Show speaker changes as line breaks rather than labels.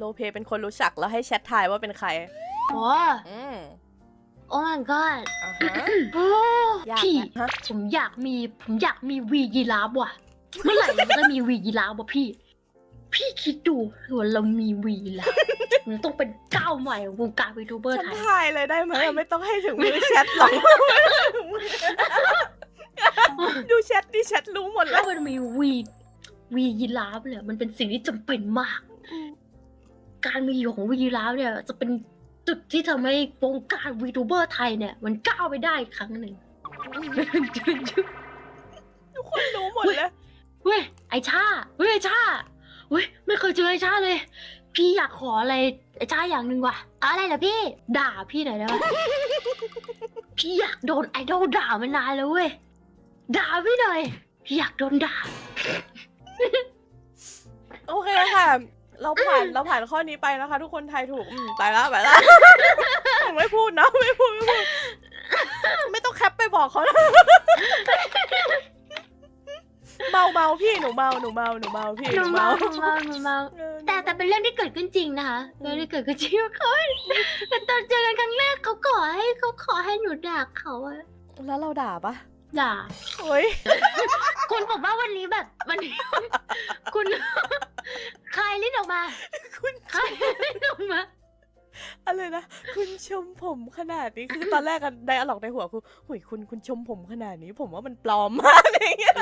โลเพเป็นคนรู้จักแล้วให้แชททายว่าเป็นใคร
อ๋อ
อืม
โอ้ my god
อ่าฮะ
โอ้
ยาก
พี่
นะฮะ
ผมอยากมีผมอยากมีวียีราฟว่ะ เมื่อไหร่มันจะมีวียีราฟวะพี่ พี่คิดดูว่าเรามีวียีราฟมันต้องเป็นก้าวใหม่ของวงการวีทูเบอร์
ฉัน
ไทย
ทายเลยได้ไหมอะไม่ต้องให้ถึงมือแชทหรอกดูแชทดิแชทรู้หมดแล้
ถ้าวมันมีวีวียีราฟเนี่ยมันเป็นสิ่งที่จำเป็นมาก การมีอยู่ของวียีราฟเนี่ย จะเป็นจุดที่ทำให้วงการวีทูเบอร์ไทยเนี่ย มันก้าวไปได้อีกครั้งหนึ่ง
ทุกคนรู้หมดเลย
เว้ยไอชาเว้ยไอชาเว้ยไม่เคยเจอไอชาเลย พี่อยากขออะไรไอชาอย่างหนึ่งว่ะอะไรเหรอพี่ ด่าพี่หน่อยได้ไหมพี่อยากโดนไอดอลด่ามานานแล้วเว้ยด่าพี่หน่อยพี่อยากโดนด่า
โอเคค่ะ เราผ่านเราผ่านข้อนี้ไปนะคะ ทุกคนทายถูกอืมไปแล้วไปแล้วไม่พูดนะไม่พูดไม่พูด ไม่ต้องแคปไปบอกเขานะเมาเมาพี่หนูเมาหนูเมาหนูเมาพี่
หนูเมาหนูเมาหนูเมา
เออ
แต่แต่เป็นเรื่องที่เกิดขึ้นจริงนะคะเรื่องที่เกิดขึ้นจริงเขาแต่ตอนเจอกันครั้งแรกเขาขอให้เขาขอให้หนูด่าเขาอะ
แล้วเราด่าปะ
ด่า
โอ้ย
คุณผมว่าวันนี้แบบวันนี้คุณ คลายลิ้นออกมา
คุณ
คลายลิ้นออกมา
อะไรนะคุณชมผมขนาดนี้คือตอนแรกกันไดอะล็อกในหัวคือหุยคุณคุณชมผมขนาดนี้ ผมว่ามันปลอมมากอะไรอย่างเงี้ย